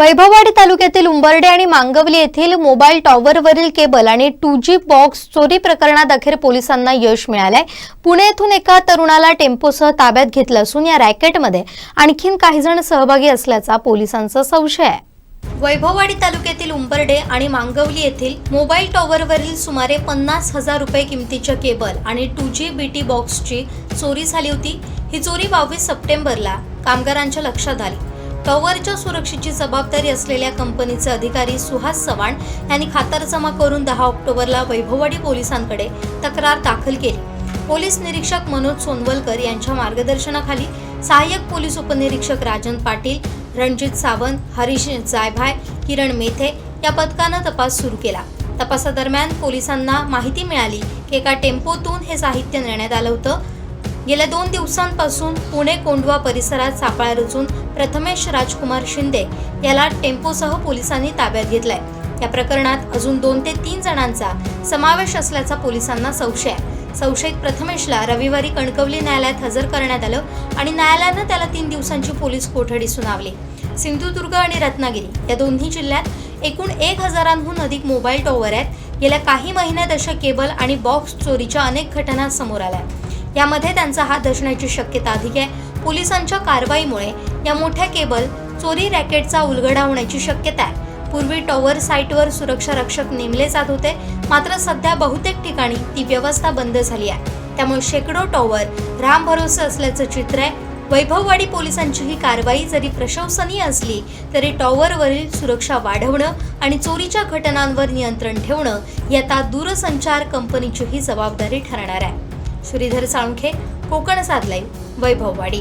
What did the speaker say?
वैभववाडी तालुक्यातील उंबर्डे आणि मांगवली येथील मोबाईल टॉवरवरील केबल आणि टू जी बॉक्स चोरी प्रकरणात अखेर पोलिसांना यश मिळालंय. पुणे येथून एका तरुणाला टेम्पोसह ताब्यात घेतलं असून या रॅकेटमध्ये आणखीन काही जण सहभागी असल्याचा पोलिसांचा संशय आहे. वैभववाडी तालुक्यातील उंबर्डे आणि मांगवली येथील मोबाईल टॉवरवरील सुमारे पन्नास हजार रुपये किमतीच्या केबल आणि टू जी बी टी बॉक्सची चोरी झाली होती. ही चोरी बावीस सप्टेंबरला कामगारांच्या लक्षात आली. टॉवरच्या सुरक्षेची जबाबदारी असलेल्या कंपनीचे अधिकारी सुहास चव्हाण यांनी खातरजमा करून दहा ऑक्टोबरला वैभववाडी पोलिसांकडे तक्रार दाखल केली. पोलीस निरीक्षक मनोज सोनवलकर यांच्या मार्गदर्शनाखाली सहाय्यक पोलीस उपनिरीक्षक राजन पाटील रणजित सावंत हरीश जायभाय किरण मेथे या पथकानं तपास सुरू केला. तपासादरम्यान पोलिसांना माहिती मिळाली की एका टेम्पोतून हे साहित्य नेण्यात आलं होतं. गेल्या दोन दिवसांपासून पुणे कोंढवा परिसरात सापळा रचून प्रथमेश राजकुमार शिंदे याला टेम्पोसह पोलिसांनी ताब्यात घेतलाय. या प्रकरणात अजून दोन ते तीन जणांचा समावेश असल्याचा पोलिसांना संशय आहे. संशयित प्रथमेशला रविवारी कणकवली न्यायालयात हजर करण्यात आलं आणि न्यायालयानं त्याला तीन दिवसांची पोलीस कोठडी सुनावली. सिंधुदुर्ग आणि रत्नागिरी या दोन्ही जिल्ह्यात एकूण एक हजारांहून अधिक मोबाईल टॉवर आहेत. गेल्या काही महिन्यात अशा केबल आणि बॉक्स चोरीच्या अनेक घटना समोर आल्या. यामध्ये त्यांचा हात असण्याची शक्यता अधिक आहे. पोलिसांच्या कारवाईमुळे या मोठ्या केबल चोरी रॅकेटचा उलगडा होण्याची शक्यता आहे. पूर्वी टॉवर साईटवर सुरक्षा रक्षक नेमले जात होते. मात्र सध्या बहुतेक ठिकाणी ती व्यवस्था बंद झाली आहे. त्यामुळे शेकडो टॉवर राम भरोसे असल्याचं चित्र आहे. वैभववाडी पोलिसांची ही कारवाई जरी प्रशंसनीय असली तरी टॉवरवरील सुरक्षा वाढवणं आणि चोरीच्या घटनांवर नियंत्रण ठेवणं ही आता दूरसंचार कंपनीचीही जबाबदारी ठरणार आहे. श्रीधर साळुंखे कोकण साधलाई वैभववाडी.